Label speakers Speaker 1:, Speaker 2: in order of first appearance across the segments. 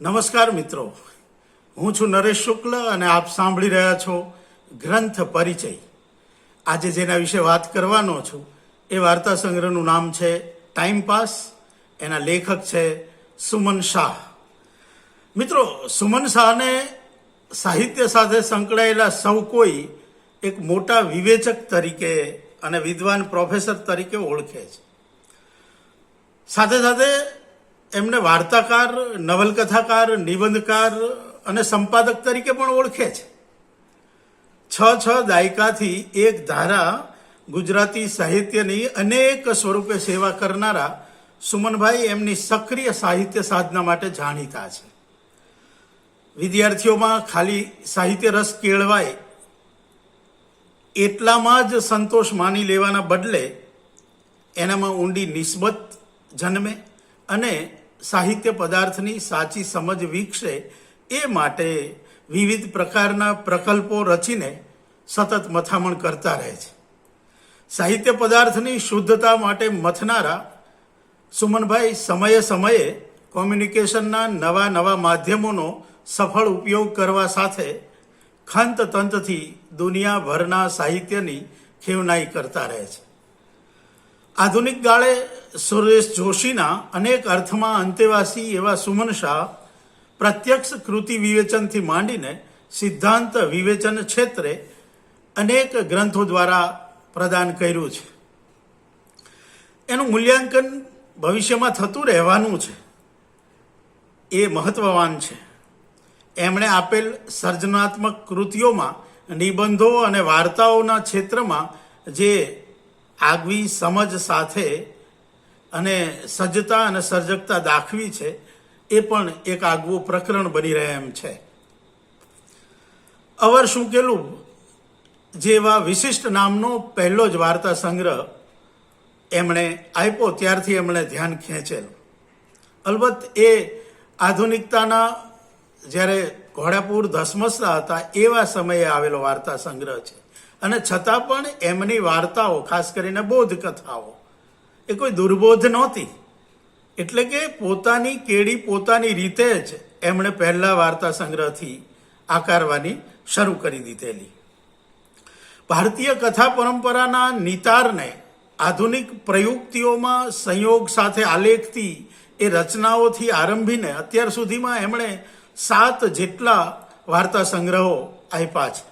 Speaker 1: નમસ્કાર મિત્રો. હું છું નરેશ શુક્લ અને આપ સાંભળી રહ્યા છો ગ્રંથ પરિચય. આજે જેના વિશે વાત કરવાનો છું, એ વાર્તા સંગ્રહનું નામ છે ટાઈમ પાસ એના લેખક છે સુમન શાહ. મિત્રો, સુમન શાહને સાહિત્ય સાથે સંકળાયેલા સૌ કોઈ એક મોટા વિવેચક તરીકે અને વિદ્વાન પ્રોફેસર તરીકે ઓળખે છે. સાથે સાથે એમને વાર્તાકાર, નવલકથાકાર, નિબંધકાર અને સંપાદક તરીકે પણ ઓળખે છે. છ છ દાયકાથી એક ધારા ગુજરાતી સાહિત્યની અનેક સ્વરૂપે સેવા કરનારા સુમનભાઈ એમની સક્રિય સાહિત્ય સાધના માટે જાણીતા છે. વિદ્યાર્થીઓમાં ખાલી સાહિત્ય રસ કેળવાય એટલામાં જ સંતોષ માની લેવાના બદલે એનામાં ઊંડી નિસ્બત જન્મે. અને સાહિત્ય પદાર્થની સાચી સમજ વિકસે એ માટે વિવિધ પ્રકારના પ્રકલ્પો રચીને સતત મથામણ કરતા રહે છે. સાહિત્ય પદાર્થની શુદ્ધતા માટે મથનારા સુમનભાઈ સમયે સમયે કોમ્યુનિકેશનના નવા નવા માધ્યમોનો સફળ ઉપયોગ કરવા સાથે ખંત તંતથી દુનિયાભરના સાહિત્યની ખેવનાઈ કરતા રહે છે. આધુનિક ગાળે સુરેશ જોશીના અનેક અર્થમાં અંતેવાસી એવા સુમન શાહ પ્રત્યક્ષ કૃતિ વિવેચનથી માંડીને સિદ્ધાંત વિવેચન ક્ષેત્રે અનેક ગ્રંથો દ્વારા પ્રદાન કર્યું છે. એનું મૂલ્યાંકન ભવિષ્યમાં થતું રહેવાનું છે. એ મહત્વવાન છે. એમણે આપેલ સર્જનાત્મક કૃતિઓમાં નિબંધો અને વાર્તાઓના ક્ષેત્રમાં જે આગવી સમજ સાથે અને સજ્જતા અને સર્જકતા દાખવી છે, એ પણ એક આગવું પ્રકરણ બની રહે એમ છે. અવર શું કેલું? જેવા વિશિષ્ટ નામનો પહેલો જ વાર્તા સંગ્રહ એમણે આપ્યો, ત્યારથી એમણે ધ્યાન ખેંચેલું. અલબત્ત એ આધુનિકતાના જ્યારે ઘોડાપુર ધસમસતા હતા, એવા સમયે આવેલો વાર્તા સંગ્રહ છે. અને છતાં પણ એમની વાર્તાઓ, ખાસ કરીને બોધ કથાઓ એ કોઈ દુર્બોધ નહોતી. એટલે કે પોતાની કેડી પોતાની રીતે જ એમણે પહેલા વાર્તા સંગ્રહથી આકારવાની શરૂ કરી દીધેલી. ભારતીય કથા પરંપરાના નિતારને આધુનિક પ્રયુક્તિઓમાં સંયોગ સાથે આલેખતી એ રચનાઓથી આરંભીને અત્યાર સુધીમાં એમણે સાત જેટલા વાર્તા સંગ્રહો આપ્યા છે.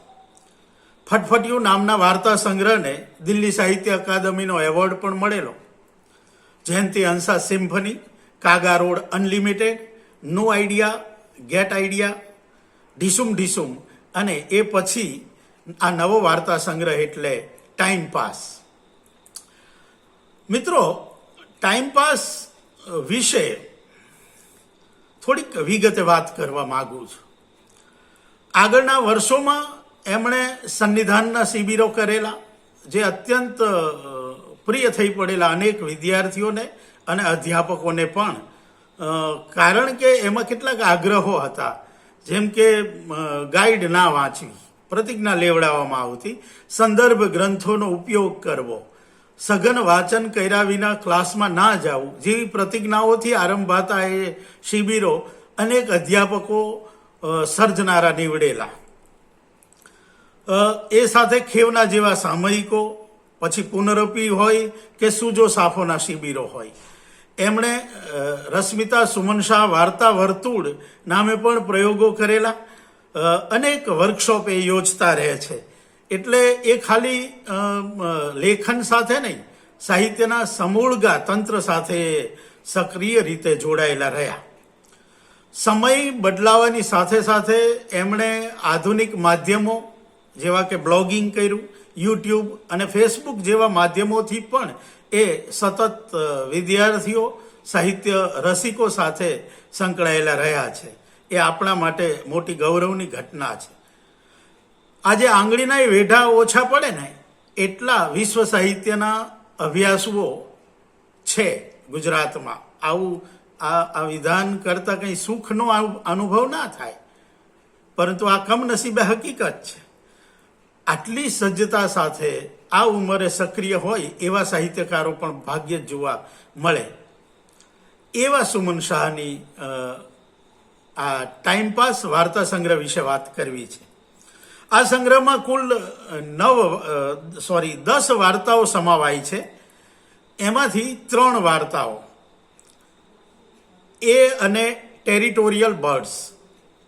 Speaker 1: ફટફટિયું નામના વાર્તા સંગ્રહને દિલ્હી સાહિત્ય અકાદમીનો એવોર્ડ પણ મળેલો. જયંતિ અંસા symphony, કાગા road unlimited, no idea, get idea, ઢીસુમ ઢીસુમ. અને એ પછી આ નવો વાર્તા સંગ્રહ એટલે ટાઈમ પાસ. મિત્રો, ટાઈમ પાસ વિશે થોડીક વિગતે વાત કરવા માગું છું. આગળના વર્ષોમાં એમણે સંવિધાનના શિબિરો કરેલા, જે અત્યંત પ્રિય થઈ પડેલા અનેક વિદ્યાર્થીઓને અને અધ્યાપકોને પણ. કારણ કે એમાં કેટલાક આગ્રહો હતા. જેમ કે ગાઈડ ના વાંચવી, પ્રતિજ્ઞા લેવડાવવામાં આવતી, સંદર્ભ ગ્રંથોનો ઉપયોગ કરવો, સઘન વાંચન કર્યા વિના ક્લાસમાં ના જવું, જેવી પ્રતિજ્ઞાઓથી આરંભાતા એ શિબિરો અનેક અધ્યાપકો સર્જનારા નીવડેલા. એ સાથે ખેવના જેવા સામયિકો પછી પુનરપી હોય કે સુજો સાફોના શિબિરો હોય. એમણે રશ્મિતા સુમન શાહ વાર્તા વર્તુળ નામે પણ પ્રયોગો કરેલા. અનેક વર્કશોપ એ યોજતા રહે છે. એટલે એ ખાલી લેખન સાથે નહીં, સાહિત્યના સમૂળગા તંત્ર સાથે સક્રિય રીતે જોડાયેલા રહ્યા. સમય બદલાવાની સાથે સાથે એમણે આધુનિક માધ્યમો, જેવા કે બ્લોગિંગ કર્યું યુટ્યુબ અને ફેસબુક જેવા માધ્યમોથી પણ એ સતત વિદ્યાર્થીઓ, સાહિત્ય રસિકો સાથે સંકળાયેલા રહ્યા છે. એ આપણા માટે મોટી ગૌરવની ઘટના છે. આજે આંગળીના એ વેઢા ઓછા પડે ને, એટલા વિશ્વ સાહિત્યના અભ્યાસુઓ છે ગુજરાતમાં. આવું, આ વિધાન કરતાં કંઈ સુખનો અનુ- અનુભવ ના થાય. પરંતુ આ કમનસીબે હકીકત છે. આટલી સજ્જતા સાથે આ ઉંમરે સક્રિય હોય એવા સાહિત્યકારો પણ ભાગ્યે જ જોવા મળે. એવા સુમન શાહની આ ટાઈમપાસ વાર્તા સંગ્રહ વિશે વાત કરવી છે. આ સંગ્રહમાં કુલ નવ સોરી, દસ વાર્તાઓ સમાવાય છે. એમાંથી ત્રણ વાર્તાઓ. એ અને ટેરિટોરિયલ બર્ડ્સ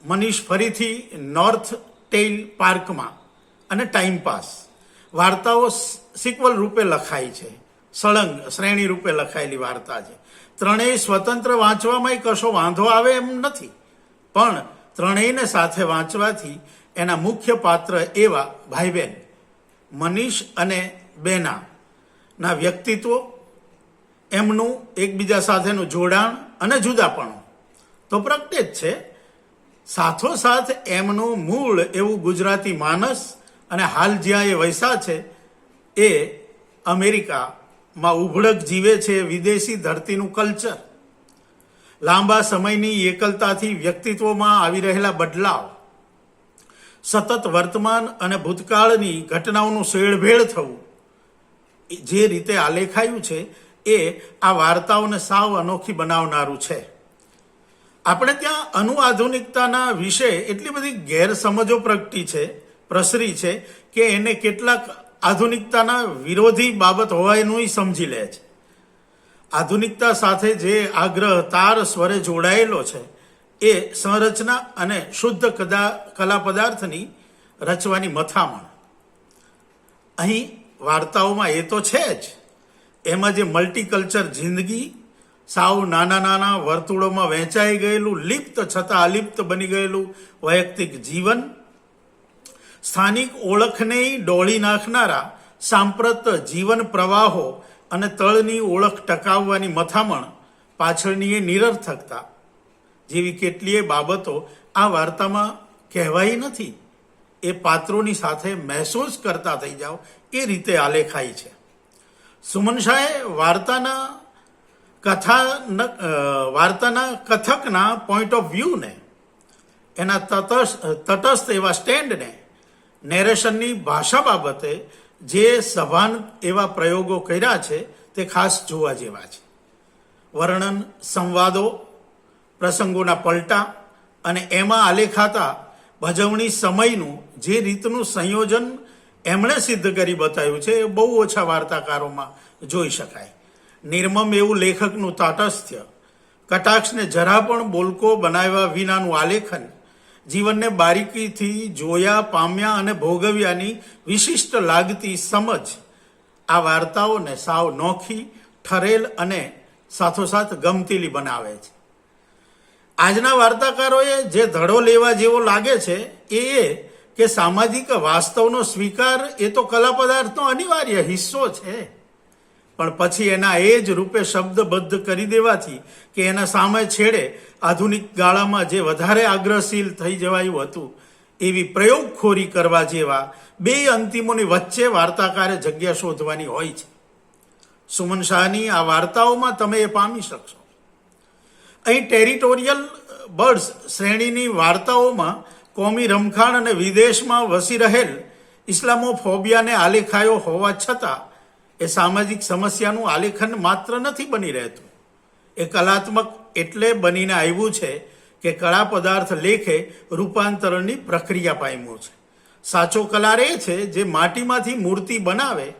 Speaker 1: મનીષ ફરીથી નોર્થ ટેઇલ પાર્કમાં અને ટાઈમપાસ વાર્તાઓ સિક્વલ રૂપે લખાઈ છે. સળંગ, શ્રેણી રૂપે લખાયેલી વાર્તા છે. ત્રણેય સ્વતંત્ર વાંચવામાં કશો વાંધો આવે એમ નથી. પણ ત્રણેયને સાથે વાંચવાથી એના મુખ્ય પાત્ર એવા ભાઈ બહેન મનીષ અને બેના. ના વ્યક્તિત્વ, એમનું એકબીજા સાથેનું જોડાણ અને જુદાપણું. તો પ્રગટે જ છે. સાથોસાથ એમનું મૂળ એવું ગુજરાતી માનસ અને હાલ જ્યાં એ વૈસા છે, એ અમેરિકામાં ઉભળક જીવે છે વિદેશી ધરતીનું કલ્ચર. લાંબા સમયની એકલતાથી વ્યક્તિત્વમાં આવી રહેલા બદલાવ, સતત વર્તમાન અને ભૂતકાળની ઘટનાઓનું શેળભેળ થવું, જે રીતે આલેખાયું છે, એ આ વાર્તાઓને સાવ અનોખી બનાવનારું છે. આપણે ત્યાં અનુઆધુનિકતાના વિશે એટલી બધી ગેરસમજો પ્રગટી છે પ્રસરી છે કે એને કેટલાક આધુનિકતાના વિરોધી બાબત હોવાનું સમજી લે છે. આધુનિકતા સાથે જે આગ્રહ તાર સ્વરે જોડાયેલો છે, એ સંરચના અને શુદ્ધ કદા, કલા પદાર્થની રચવાની મથામણ. અહીં વાર્તાઓમાં એ તો છે જ. એમાં જે મલ્ટીકલ્ચર જિંદગી, સાવ નાના નાના વર્તુળોમાં વહેંચાઈ ગયેલું લિપ્ત છતાં અલિપ્ત બની ગયેલું વૈયક્તિક જીવન સ્થાનિક ઓળખને ડોળી નાખનારા સાંપ્રત જીવન પ્રવાહો અને તળની ઓળખ ટકાવવાની મથામણ પાછળની એ નિરર્થકતા. જેવી કેટલીય બાબતો આ વાર્તામાં કહેવાય નથી. એ પાત્રોની સાથે મહેસૂસ કરતા થઈ જાઓ, એ રીતે આલેખાય છે. સુમન શાહે વાર્તાના કથા વાર્તાના કથકના પોઈન્ટ ઓફ વ્યૂને એના તટસ્થ તટસ્થ એવા સ્ટેન્ડને નેરેશનની ભાષા બાબતે જે સભાન એવા પ્રયોગો કર્યા છે, તે ખાસ જોવા જેવા છે. વર્ણન, સંવાદો, પ્રસંગોના પલટા અને એમાં આલેખાતા ભજવણી સમયનું જે રીતનું સંયોજન એમણે સિદ્ધ કરી બતાવ્યું છે, એ બહુ ઓછા વાર્તાકારોમાં જોઈ શકાય. નિર્મમ એવું લેખકનું તાટસ્થ્ય, કટાક્ષને જરા પણ બોલકો બનાવ્યા વિનાનું આલેખન જીવનને બારીકીથી જોયા, પામ્યા અને ભોગવ્યાની વિશિષ્ટ લાગતી સમજ આ વાર્તાઓને સાવ નોખી, ઠરેલ અને સાથોસાથ ગમતીલી બનાવે છે. આજના વાર્તાકારોએ જે ધડો લેવા જેવો લાગે છે એ એ કે સામાજિક વાસ્તવનો સ્વીકાર એ તો કલા પદાર્થનો અનિવાર્ય હિસ્સો છે. પણ પછી એના એ જ રૂપે શબ્દબદ્ધ કરી દેવાથી કે એના સામે છેડે આધુનિક ગાળામાં જે વધારે આગ્રહશીલ થઈ જવાયું હતું, એવી પ્રયોગખોરી કરવા જેવા બે અંતિમોની વચ્ચે વાર્તાકારે જગ્યા શોધવાની હોય છે. સુમન શાહની આ વાર્તાઓમાં તમે એ પામી શકશો. અહીં ટેરિટોરિયલ બર્ડ્સ શ્રેણીની વાર્તાઓમાં કોમી રમખાણ અને વિદેશમાં વસી રહેલ ઇસ્લામોફોબિયાને આલેખાયો હોવા છતાં એ સામાજિક સમસ્યાનું આલેખન માત્ર નથી બની રહેતું. એ કલાત્મક એટલે બનીને આવ્યું છે કે કળા પદાર્થ લેખે રૂપાંતરણની પ્રક્રિયા પામ્યું છે. સાચો કલાર એ છે જે માટીમાંથી મૂર્તિ બનાવે,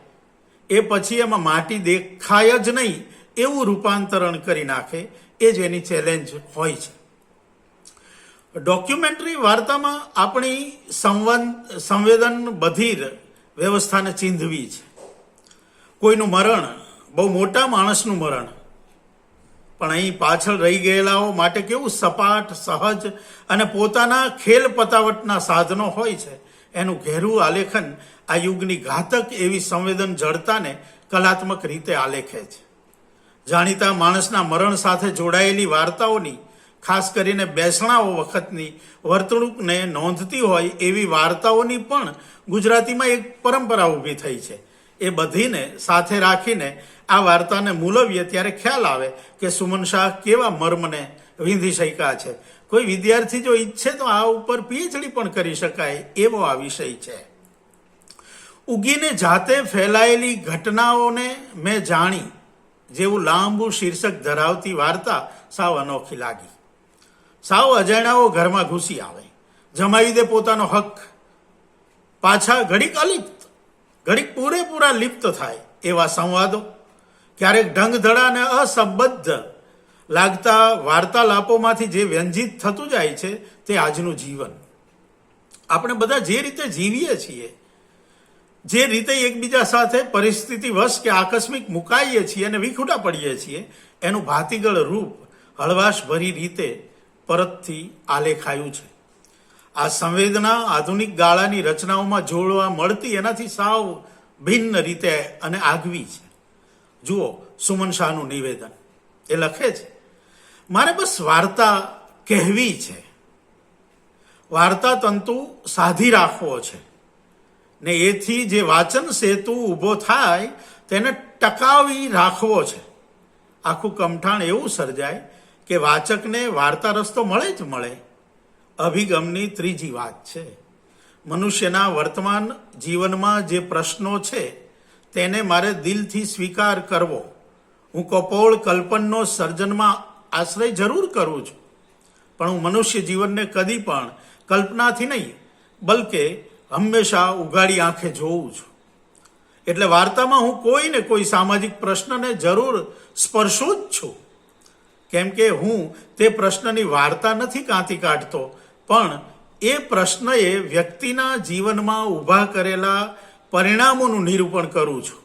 Speaker 1: એ પછી એમાં માટી દેખાય જ નહીં એવું રૂપાંતરણ કરી નાખે, એ જ એની ચેલેન્જ હોય છે. ડોક્યુમેન્ટરી વાર્તામાં આપણી સંવન, સંવેદન બધીર વ્યવસ્થાને ચીંધવી છે. કોઈનું મરણ, બહુ મોટા માણસનું મરણ. પણ અહીં પાછળ રહી ગયેલાઓ માટે કેવું સપાટ, સહજ અને પોતાના ખેલ પતાવટના સાધનો હોય છે. એનું ઘેરું આલેખન આ યુગની ઘાતક એવી સંવેદન જડતાને કલાત્મક રીતે આલેખે છે. જાણીતા માણસના મરણ સાથે જોડાયેલી વાર્તાઓની, ખાસ કરીને બેસણાઓ વખતની વર્તણૂકને નોંધતી હોય એવી વાર્તાઓની પણ ગુજરાતીમાં એક પરંપરા ઊભી થઈ છે. એ બધીને સાથે રાખીને આ વાર્તાને મૂલવીએ ત્યારે ખ્યાલ આવે કે સુમન શાહ કેવા મર્મને વિંધી શક્યા છે. કોઈ વિદ્યાર્થી જો ઈચ્છે તો આ ઉપર પીએચડી પણ કરી શકાય એવો આ વિષય છે. ઉગીને જાતે ફેલાયેલી ઘટનાઓને મેં જાણી, જેવું લાંબુ શીર્ષક ધરાવતી વાર્તા સાવ અનોખી લાગી. સાવ અજાણ્યાઓ ઘરમાં ઘૂસી આવે. જમાવી દે પોતાનો હક. પાછા ઘડીક અલિપ્ત ઘડીક પૂરેપૂરા લિપ્ત થાય એવા સંવાદો, ક્યારેક ઢંગધડા અને અસંબદ્ધ લાગતા વાર્તાલાપોમાંથી જે વ્યંજિત થતું જાય છે તે આજનું જીવન. આપણે બધા જે રીતે જીવીએ છીએ, જે રીતે એકબીજા સાથે પરિસ્થિતિ વશ કે આકસ્મિક મુકાઈએ છીએ અને વિખૂટા પડીએ છીએ, એનું ભાતીગળ રૂપ હળવાશભરી રીતે પરતથી આલેખાયું છે. આ સંવેદના આધુનિક ગાળાની રચનાઓમાં જોડવા મળતી એનાથી સાવ ભિન્ન રીતે અને આગવી છે. જુઓ સુમન શાહનું નિવેદન. એ લખે છે, મારે બસ વાર્તા કહેવી છે. વાર્તા તંતુ સાધી રાખવો છે. ને એથી જે વાચન સેતુ ઊભો થાય તેને ટકાવી રાખવો છે. આખું કમઠાણ એવું સર્જાય કે વાચકને વાર્તા રસ્તો મળે જ મળે અભિગમની ત્રીજી વાત છે. મનુષ્યના વર્તમાન જીવનમાં જે પ્રશ્નો છે, તેને મારે દિલથી સ્વીકાર કરવો. હું કપોળ કલ્પનનો સર્જનમાં આશ્રય જરૂર કરું છું. પણ હું મનુષ્ય જીવનને કદી પણ કલ્પનાથી નહીં, બલકે હંમેશા ઉગાડી આંખે જોઉં છું. એટલે વાર્તામાં હું કોઈ ને કોઈ સામાજિક પ્રશ્નને જરૂર સ્પર્શું જ છું. કેમ કે હું તે પ્રશ્નની વાર્તા નથી કાંતી કાઢતો પણ એ પ્રશ્નએ વ્યક્તિના જીવનમાં ઊભા કરેલા પરિણામોનું નિરૂપણ કરું છું.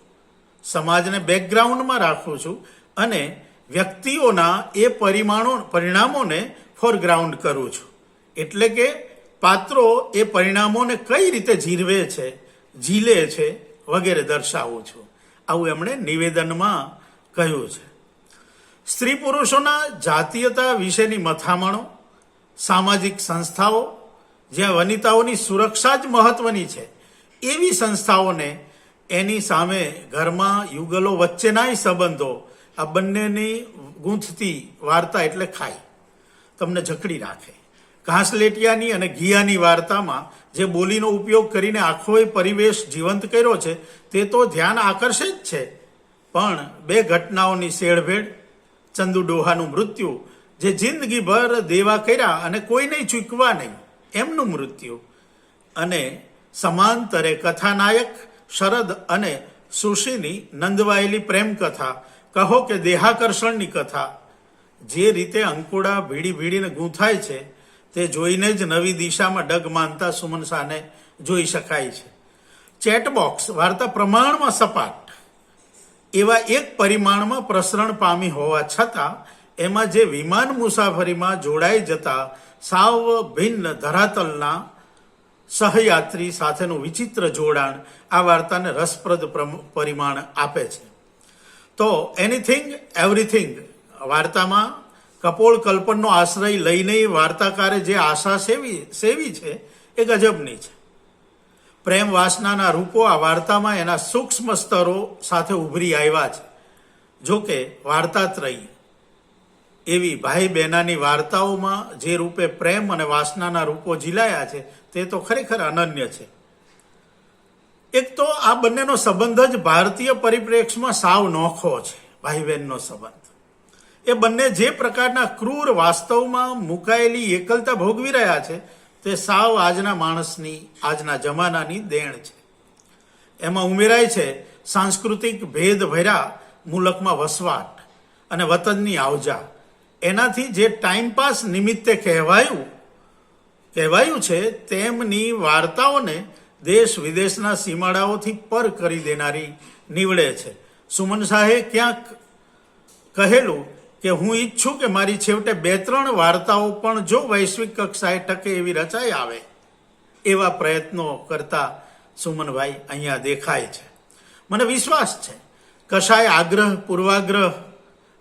Speaker 1: સમાજને બેકગ્રાઉન્ડમાં રાખું છું અને વ્યક્તિઓના એ પરિમાણો, પરિણામોને ફોરગ્રાઉન્ડ કરું છું. એટલે કે પાત્રો એ પરિણામોને કઈ રીતે જીરવે છે, ઝીલે છે વગેરે દર્શાવું છું. આવું એમણે નિવેદનમાં કહ્યું છે. સ્ત્રી પુરુષોના જાતીયતા વિશેની મથામણો સામાજિક સંસ્થાઓ, જ્યાં વનિતાઓની સુરક્ષા જ મહત્વની છે. એવી સંસ્થાઓને એની સામે ઘરમાં યુગલો વચ્ચેનાય સંબંધો, આ બંનેની ગૂંથતી વાર્તા એટલે ખાય. તમને જકડી રાખે. ઘાસલેટિયાની અને ઘિયાની વાર્તામાં જે બોલીનો ઉપયોગ કરીને આખો એ પરિવેશ જીવંત કર્યો છે, તે તો ધ્યાન આકર્ષે જ છે. પણ બે ઘટનાઓની શેળભેળ ચંદુ ડોહાનું મૃત્યુ જે જિંદગીભર દેવા કર્યા અને કોઈને ચૂકવા નહીં, એમનું મૃત્યુ. અને સમાંતરે કથાનાયક, શરદ અને સુશીની નંદવાયેલી પ્રેમ કથા કહો કે દેહાકર્ષણની કથા. જે રીતે અંકુડા ભીડી ભીડીને ગૂંથાય છે, તે જોઈને જ નવી દિશામાં ડગ માનતા સુમન શાહને જોઈ શકાય છે. ચેટબોક્સ વાર્તા પ્રમાણમાં સપાટ. એવા એક પરિમાણમાં પ્રસરણ પામી હોવા છતાં એમાં જે વિમાન મુસાફરીમાં જોડાઈ જતા સાવ ભિન્ન ધરાતલના સહયાત્રી સાથેનું વિચિત્ર જોડાણ આ વાર્તાને રસપ્રદ પરિમાણ આપે છે. તો એનીથિંગ એવરીથિંગ વાર્તામાં કપોળ કલ્પનનો આશ્રય લઈને વાર્તાકારે જે આશા સેવી સેવી છે એ ગજબની છે. પ્રેમ વાસનાના રૂપો આ વાર્તામાં એના સૂક્ષ્મ સ્તરો સાથે ઉભરી આવ્યા છે. જોકે વાર્તાત્રયી એવી ભાઈ બહેનાની વાર્તાઓમાં જે રૂપે પ્રેમ અને વાસનાના રૂપો ઝીલાયા છે, તે તો ખરેખર અનન્ય છે. એક તો આ બંનેનો સંબંધ જ ભારતીય પરિપ્રેક્ષમાં સાવ નોખો છે ભાઈ બહેનનો સંબંધ. એ બંને જે પ્રકારના ક્રૂર વાસ્તવમાં મુકાયેલી એકલતા ભોગવી રહ્યા છે, તે સાવ આજના માણસની, આજના જમાનાની દેણ છે. એમાં ઉમેરાય છે, સાંસ્કૃતિક ભેદ ભર્યા મુલકમાં વસવાટ અને વતનની આવજા એનાથી જે ટાઈમપાસ નિમિત્તે કહેવાયું કહેવાયું છે, તેમની વાર્તાઓને દેશ વિદેશના સીમાડાઓથી પર કરી દેનારી નીવડે છે. સુમન શાહે ક્યાંક કહેલું કે, હું ઈચ્છું કે મારી છેવટે બે ત્રણ વાર્તાઓ પણ જો વૈશ્વિક કક્ષાએ ટકે એવી રચાઈ આવે. એવા પ્રયત્નો કરતા સુમનભાઈ અહીંયા દેખાય છે. મને વિશ્વાસ છે. કશાય આગ્રહ, પૂર્વાગ્રહ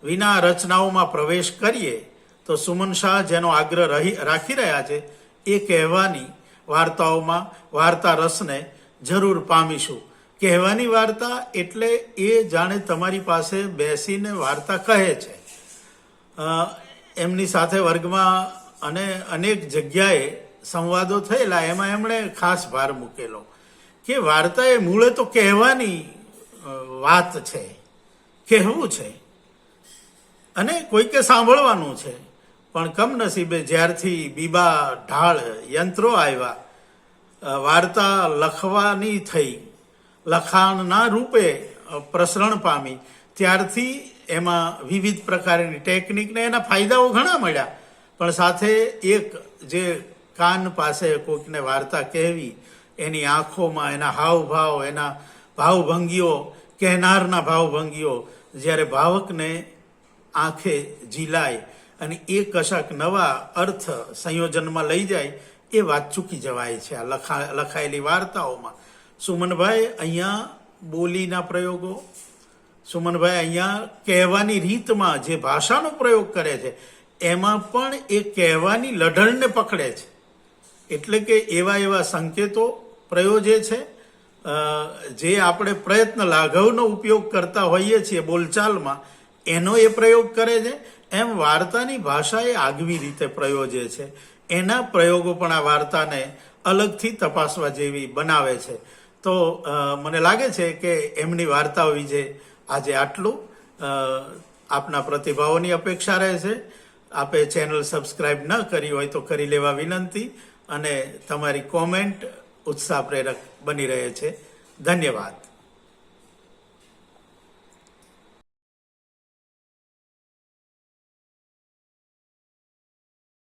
Speaker 1: વિના રચનાઓમાં પ્રવેશ કરીએ, તો સુમન શાહ જેનો આગ્રહ રહી, રાખી રહ્યા છે, એ કહેવાની વાર્તાઓમાં, વાર્તા રસને જરૂર પામીશું. કહેવાની વાર્તા એટલે એ જાણે તમારી પાસે બેસીને વાર્તા કહે છે. એમની સાથે વર્ગમાં અને અનેક જગ્યાએ સંવાદો થયેલા, એમાં એમણે ખાસ ભાર મૂકેલો. કે વાર્તા એ મૂળે તો કહેવાની વાત છે, કહેવું છે. અને કોઈકે સાંભળવાનું છે. પણ કમનસીબે જ્યારથી બીબા ઢાળ યંત્રો આવ્યા વાર્તા લખવાની થઈ, લખાણના રૂપે પ્રસરણ પામી, ત્યારથી એમાં વિવિધ પ્રકારની ટેકનિકને એના ફાયદાઓ ઘણા મળ્યા. પણ સાથે એક જે કાન પાસે કોઈકને વાર્તા કહેવી, એની આંખોમાં એના હાવભાવ, એના ભાવભંગીઓ, કહેનારના ભાવભંગીઓ, જ્યારે ભાવકને આંખે ઝીલાય અને એ કશાક નવા અર્થ સંયોજનમાં લઈ જાય, એ વાત ચૂકી જવાય છે આ લખા, લખાયેલી વાર્તાઓમાં. સુમનભાઈ, અહીંયા બોલીના પ્રયોગો? સુમનભાઈ, અહીંયા કહેવાની રીતમાં જે ભાષાનો પ્રયોગ કરે છે, એમાં પણ એ કહેવાની લઢણને પકડે છે. એટલે કે એવા એવા સંકેતો પ્રયોજે છે જે આપણે પ્રયત્ન લાઘવનો ઉપયોગ કરતા હોઈએ છીએ બોલચાલમાં એનો એ પ્રયોગ કરે છે. એમ વાર્તાની ભાષા એ આગવી રીતે પ્રયોજે છે. એના પ્રયોગો પણ આ વાર્તાને અલગથી તપાસવા જેવી બનાવે છે. તો મને લાગે છે કે એમની વાર્તાઓ વિશે આજે આટલું. આપના પ્રતિભાવોની અપેક્ષા રહે છે. આપે ચેનલ સબસ્ક્રાઇબ ન કરી હોય તો કરી લેવા વિનંતી અને તમારી કોમેન્ટ ઉત્સાહ પ્રેરક બની રહે છે. ધન્યવાદ.